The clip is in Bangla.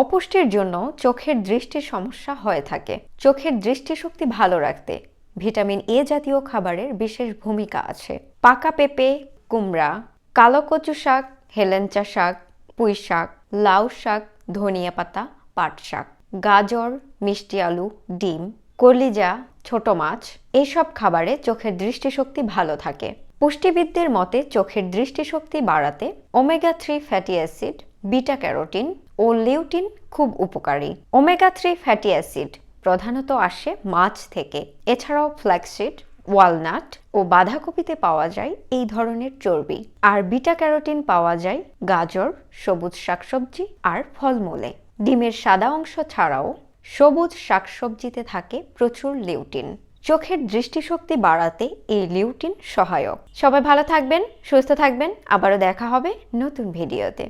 অপুষ্টির জন্য চোখের দৃষ্টির সমস্যা হয়ে থাকে। চোখের দৃষ্টিশক্তি ভালো রাখতে ভিটামিন এ জাতীয় খাবারের বিশেষ ভূমিকা আছে। পাকা পেঁপে, কুমড়া, কালো কচু শাক, হেলেঞ্চা শাক, পুঁই শাক, লাউ শাক, ধনিয়া পাতা, পাট শাক, গাজর, মিষ্টি আলু, ডিম, কলিজা, ছোট মাছ, এইসব খাবারে চোখের দৃষ্টিশক্তি ভালো থাকে। পুষ্টিবিদদের মতে চোখের দৃষ্টিশক্তি বাড়াতে omega three fatty acid beta carotene ও লিউটিন খুব উপকারী। ওমেগা থ্রি ফ্যাটি অ্যাসিড প্রধানত আসে মাছ থেকে। এছাড়াও ফ্ল্যাক্সিড, ওয়ালনাট ও বাঁধাকপিতে পাওয়া যায় এই ধরনের চর্বি। আর বিটা ক্যারোটিন পাওয়া যায় গাজর, সবুজ শাকসবজি আর ফলমূলে। ডিমের সাদা অংশ ছাড়াও সবুজ শাকসবজিতে থাকে প্রচুর লিউটিন। চোখের দৃষ্টিশক্তি বাড়াতে এই লিউটিন সহায়ক। সবাই ভালো থাকবেন, সুস্থ থাকবেন। আবারও দেখা হবে নতুন ভিডিওতে।